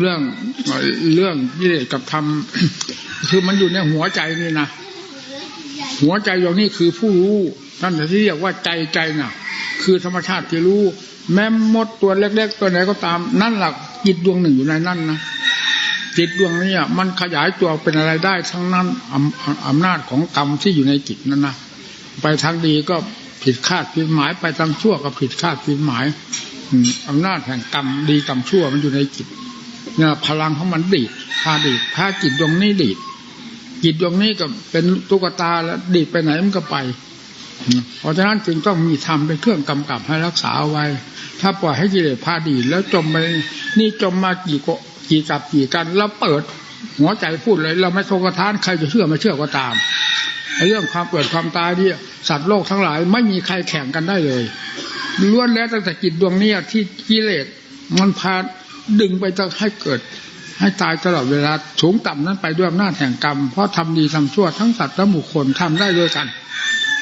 เรื่องเรื่องกิเลสกับธรรมคือมันอยู่ในหัวใจนี่นะหัวใจตรงนี้คือผู้รู้ท่านที่เรียกว่าใจใจน่ะ คือธรรมชาติที่รู้ แม้มดตัวเล็ก ๆ ตัวไหนก็ตาม นั่นหลักจิตดวงหนึ่งอยู่ในนั่นนะจิตดวงนี้มันขยายตัวเป็นอะไรได้ทั้งนั้นอำนาจของกรรมที่อยู่ในจิตนั่นนะไปทางดีก็ผิดคาดผิดหมาย ไปทางชั่วก็ผิดคาดผิดหมายอำนาจแห่งกรรมดีกรรมชั่วมันอยู่ในจิต พลังของมันดีดพาดีดพาจิตดวงนี้ดีดจิตดวงนี้ก็เป็นตุ๊กตาแล้วดีดไปไหนมันก็ไป เพราะฉะนั้นจึงต้องมีธรรมเป็นเครื่องกำกับให้รักษาเอาไว้ ถ้าปล่อยให้กิเลสพาดีดแล้วจมไปนี่จมมากี่กกี่กับกี่กันแล้วเปิดหัวใจพูดเลย เราไม่โทกทานใครจะเชื่อไม่เชื่อก็ตามไอ้เรื่องความเกิดความตายเนี่ยสัตว์โลกทั้งหลายไม่มีใครแข่งกันได้เลยล้วนแล้วตั้งแต่จิตดวงนี้ที่กิเลสมันพา ดึงไปจะให้เกิด ให้ตายตลอดเวลาสูงต่ำนั้นไปด้วยอำนาจแห่งกรรม เพราะทำดีทำชั่วทั้งสัตว์และบุคคลทำได้ด้วยกัน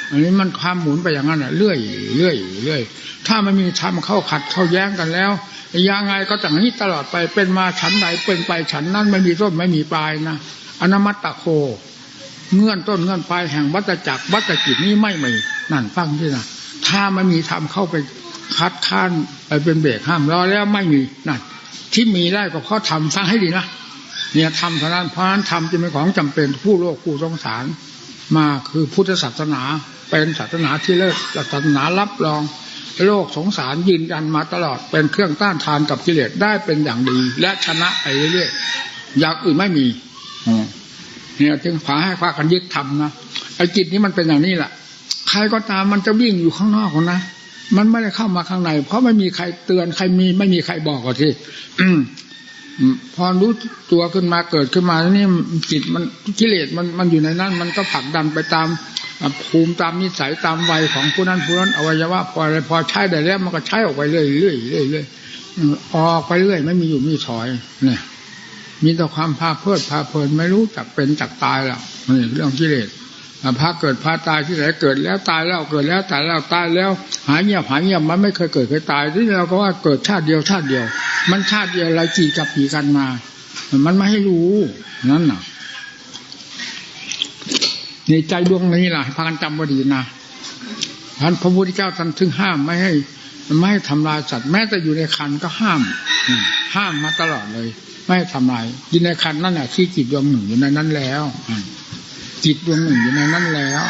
อันนี้มันความหมุนไปอย่างนั้นอะเรื่อยเรื่อยเรื่อยถ้ามันมีทำเข้าขัดเข้าแย้งกันแล้วยังไงก็อย่างนี้ตลอดไปเป็นมาฉันใดเป็นไปฉันนั้นไม่มีต้นไม่มีปลายนะอนามัตตะโค เงื่อนต้นเงื่อนปลายแห่งวัตจักรวัตจิตนี้ไม่มีนั่นฟังที่นะถ้าไม่มีทำเข้าไป คัดค้านไปเป็นเบรกห้ามรอแล้วไม่มีนั่นที่มีได้ก็เพราะทำฟังให้ดีนะเนี่ยทำเท่านั้นเพราะนั้นทำจะเป็นของจำเป็นผู้โลกผู้สงสาร มาคือพุทธศาสนาเป็นศาสนาที่เลิศศาสนารับรอง โลกสงสารยืนยันมาตลอดเป็นเครื่องต้านทานกับกิเลสได้เป็นอย่างดี และชนะไปเรื่อยๆอย่างอื่นไม่มีเนี่ยจึงฝาให้พากันยึดทำนะไอ้จิตนี้มันเป็นอย่างนี้แหละใครก็ตามมันจะวิ่งอยู่ข้างนอกนะ มันไม่ได้เข้ามาข้างใน เพราะไม่มีใครเตือนใครมีไม่มีใครบอกก็ที่พอรู้ตัวขึ้นมาเกิดขึ้นมาแล้วนี่จิตมันกิเลสมันมันอยู่ในนั้น มันก็ผลักดันไปตามภูมิตามนิสัยตามวัยของผู้นั้นผู้นั้นอวัยวะพออะไรพอใช้ได้แล้วมันก็ใช้ออกไปเรื่อยเรื่อยเรื่อยเรื่อยออกไปเรื่อย ไม่มีอยู่มีถอย เนี่ย มีแต่ความพาเพลิดพาเพลินไม่รู้จักเป็นจักตายแล้วนี่เรื่องกิเลส พาเกิดพาตายที่ไหนเกิดแล้วตายแล้วเกิดแล้วตายแล้วตายแล้ว หายเงียบหายเงียบมันไม่เคยเกิดเคยตายที่เราก็ว่าเกิดชาติเดียวชาติเดียว มันชาติเดียวอะไรจีกับปีกันมา มันไม่ให้รู้นั่นน่ะในใจดวงนี้ล่ะพากันจำบดีนะท่านพระพุทธเจ้าท่านถึงห้ามไม่ให้ไม่ให้ทำลายสัตว์แม้แต่อยู่ในคันก็ห้าม ห้ามมาตลอดเลย ไม่ให้ทำลายอยู่ในคันนั่นแหละที่จิตดวงหนึ่งอยู่ในนั้นแล้ว จิตดวงหนึ่งอยู่ในนั้นแล้ว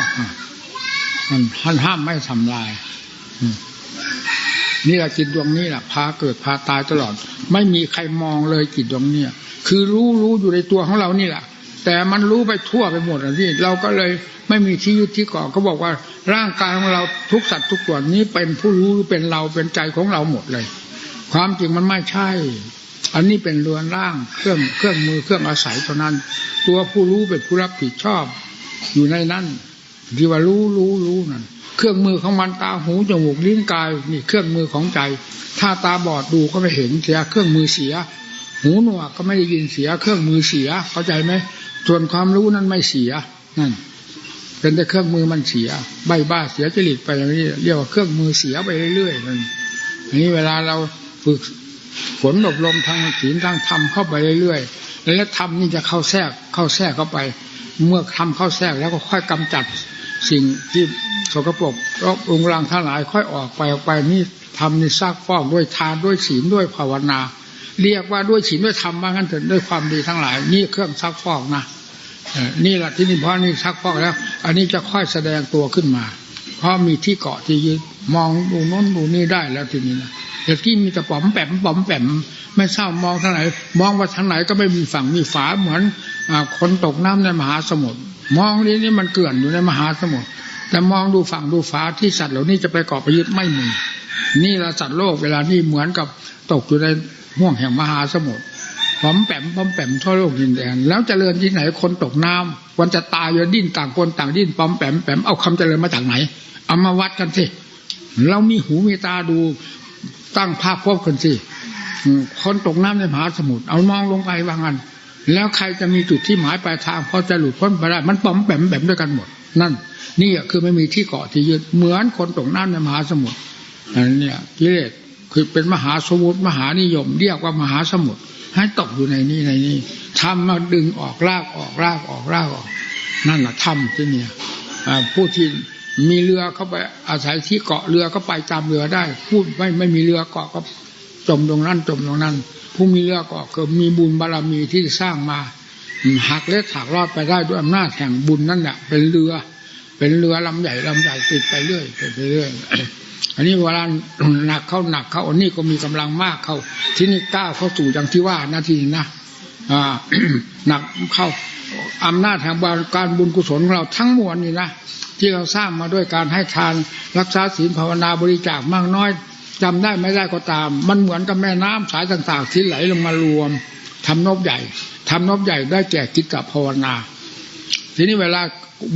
มันห้ามไม่ทำลายนี่แหละจิตดวงนี้แหละพาเกิดพาตายตลอด ไม่มีใครมองเลยจิตดวงเนี้ยคือรู้รู้อยู่ในตัวของเรานี่แหละแต่มันรู้ไปทั่วไปหมดอะที่เราก็เลยไม่มีที่ยึดที่เกาะเขาบอกว่าร่างกายของเราทุกสัตว์ทุกส่วนนี้เป็นผู้รู้เป็นเราเป็นใจของเราหมดเลย ความจริงมันไม่ใช่ อันนี้เป็นเรือนร่างเครื่องเครื่องมือเครื่องอาศัยเท่านั้น ตัวผู้รู้เป็นผู้รับผิดชอบ อยู่ในนั้นที่ว่ารู้รู้รู้นั่นเครื่องมือของมันตาหูจมูกลิ้นกายนี่เครื่องมือของใจ ถ้าตาบอดดูก็ไม่เห็นเสียเครื่องมือเสีย หูหนวกก็ไม่ได้ยินเสีย เครื่องมือเสีย เข้าใจไหมส่วนความรู้นั้นไม่เสียนั่นเป็นแต่เครื่องมือมันเสีย ใบบ้าเสียจริตไปอย่างนี้เรียกว่าเครื่องมือเสียไปเรื่อยๆนั่นนี้เวลาเราฝึก ฝนอบรมทางศีลทางธรรมเข้าไปเรื่อยๆ แล้วธรรมนี่จะเข้าแทรกเข้าแทรกเข้าไป เมื่อทำเข้าแทรกแล้วก็ค่อยกำจัดสิ่งที่สกปรกรบองรังทั้งหลายค่อยออกไปออกไปนี่ทำนี่ซากฟอกด้วยทานด้วยศีลด้วยภาวนา เรียกว่าด้วยศีลด้วยธรรมว่างั้นเถิดด้วยความดีทั้งหลาย นี่เครื่องซักฟอกนะนี่แหละที่นี่เพราะนี่ซักฟอกแล้ว อันนี้จะค่อยแสดงตัวขึ้นมา เพราะมีที่เกาะที่ยึดมองดูโน้นดูนี่ได้แล้วทีนี้นะ แต่ที่มีแต่ป๋อมแปมป๋อมแปมไม่เศร้ามองทางไหน มองว่าทางไหนก็ไม่มีฝั่งมีฝาเหมือนคนตกน้ำในมหาสมุทรมองนี้นี่มันเกลื่อนอยู่ในมหาสมุทรแต่มองดูฝั่งดูฟ้าที่สัตว์เหล่านี้จะไปเกาะไปยึดไม่มีนี่ละสัตว์โลกเวลานี้เหมือนกับตกอยู่ในห่วงแห่งมหาสมุทรพร้อมแปมพร้อมแปมทั่วโลกดินแดนแล้วเจริญที่ไหนคนตกน้ำวันจะตายอย่ดิ้นต่างคนต่างดิ้นปอมแปมแปมเอาคำเจริญมาจากไหนเอามาวัดกันสิเรามีหูมีตาดู ตั้งภาพพบกันสิคนตกน้ำในมหาสมุทรเอามองลงไปว่างันแล้วใครจะมีจุดที่หมายปลายทางพอจะหลุดพ้นไปได้มันปอมแปมแปมด้วยกันหมด นั่น นี่คือไม่มีที่เกาะที่ยึดเหมือนคนตกน้ำในมหาสมุทรอันนี้กิเลสคือเป็นมหาสมุทรมหานิยม เรียกว่ามหาสมุทรให้ตกอยู่ในนี้ในนี้ทำมาดึงออกลากออกลากออกลากออก นั่นแหละทำที่เนี่ยผู้ที่ มีเรือเข้าไปอาศัยที่เกาะเรือก็ไปตามเรือได้พูดไม่ไม่มีเรือเกาะก็จมตรงนั้นจมตรงนั้น ผู้มีเรือเกาะก็มีบุญบารมีที่สร้างมาหักเล็กหักรอดไปได้ด้วยอำนาจแห่งบุญนั่นแหละเป็นเรือ เป็นเรือลำใหญ่ลำใหญ่ติดไปเรื่อยไปเรื่อยอันนี้เวลาหนักเข้าหนักเข้าอันนี้ก็มีกำลังมากเข้า ที่นี่ก้าวเข้าสู่อย่างที่ว่านาทีนะอ่าหนักเข้า อำนาจแห่งการบุญกุศลของเราทั้งมวลนี่นะที่เราสร้างมาด้วยการให้ทานรักษาศีลภาวนาบริจาคมากน้อยจำได้ไม่ได้ก็ตาม มันเหมือนกับแม่น้ำสายต่างๆ ที่ไหลลงมารวมทำนบใหญ่ทำนบใหญ่ได้แก่กิจกับภาวนา ทีนี้เวลา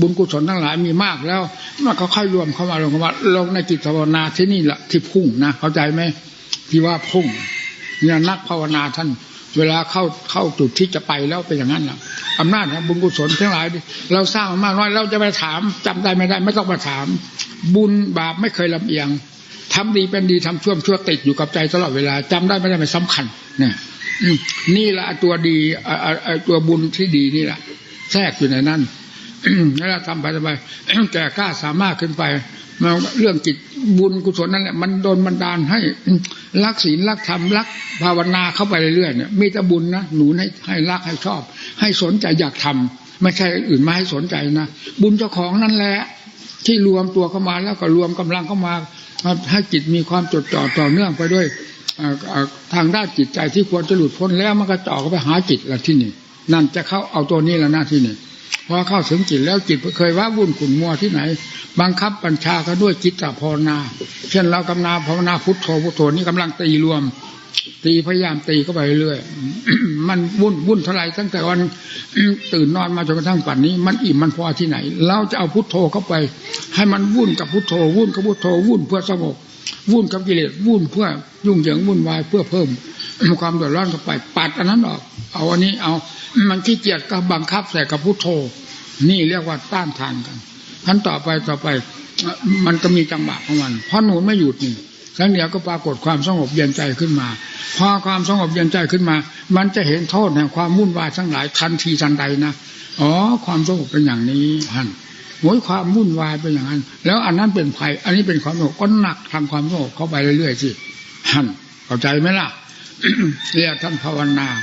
บุญกุศลทั้งหลายมีมากแล้วมันก็ค่อยรวมเข้ามาลงมาลงในจิตภาวนาที่นี่แหละที่พุ่งนะเข้าใจไหมที่ว่าพุ่งเนี่ยนักภาวนาท่าน เวลาเข้าเข้าจุดที่จะไปแล้วเป็นอย่างนั้นแหละอำนาจของบุญกุศลทั้งหลาย เราสร้างมากน้อยเราจะไปถามจำได้ไม่ได้ ไม่ต้องมาถาม บุญบาปไม่เคยลำเอียงทำดีเป็นดีทำชั่วชั่วติดอยู่กับใจตลอดเวลาจำได้ไม่ได้ไม่สำคัญเนี่ยนี่แหละตัวดีตัวบุญที่ดีนี่แหละแทรกอยู่ในนั้นแล้วเราทำไปทำไปแก่กล้าสามารถขึ้นไป มันเรื่องจิตบุญกุศลนั่นแหละมันโดนบันดาลให้รักศีลรักธรรมรักภาวนาเข้าไปเรื่อยๆเนี่ยมีแต่บุญนะหนูให้ให้รักให้ชอบ ให้สนใจอยากทำไม่ใช่อื่นมาให้สนใจนะบุญเจ้าของนั่นแหละที่รวมตัวเข้ามาแล้วก็รวมกำลังเข้ามาให้จิตมีความจดจ่อต่อเนื่องไปด้วยทางด้านจิตใจที่ควรจะหลุดพ้นแล้วมันก็จ่อเข้าไปหาจิตละที่นี่นั่นจะเข้าเอาตัวนี้แล้วหน้าที่นี่ พอเข้าถึงจิตแล้วจิตเคยว่าวุ่นขุ่นมัวที่ไหน บังคับบัญชากันด้วยจิตตภาวนา เช่นเรากำนาภาวนาพุทโธพุทโธนี่กำลังตีรวม ตีพยายามตีเข้าไปเรื่อยมันวุ่นวุ่นเท่าไรตั้งแต่วันตื่นนอนมาจนกระทั่งปัจนนี้ มันอิ่มมันพอที่ไหน เราจะเอาพุทโธเข้าไป ให้มันวุ่นกับพุทโธ วุ่นกับพุทโธวุ่นเพื่อสงบวุ่นกับกิเลสวุ่นเพื่อยุ่งเหยิงวุ่นวายเพื่อเพิ่มความเดือดร้อนเข้าไปปัดอันนั้นออก เอาอันนี้เอา มันขี้เกียจก็บังคับใส่กับพุทโธ นี่เรียกว่าต้านทานกันขั้นต่อไปต่อไป มันก็มีจังหวะของมัน เพราะหนูไม่หยุดนี่ครั้งเดียวก็ปรากฏความสงบเย็นใจขึ้นมา พอความสงบเย็นใจขึ้นมา มันจะเห็นโทษแห่งความวุ่นวายทั้งหลายทันทีทันใดนะอ๋อ ความสงบเป็นอย่างนี้ฮันโอ้ยความวุ่นวายเป็นอย่างนั้น แล้วอันนั้นเป็นภัย อันนี้เป็นความสงบก็หนักทำความสงบเข้าไปเรื่อยๆสิฮันเข้าใจไหมล่ะเรียกท่านภาวนา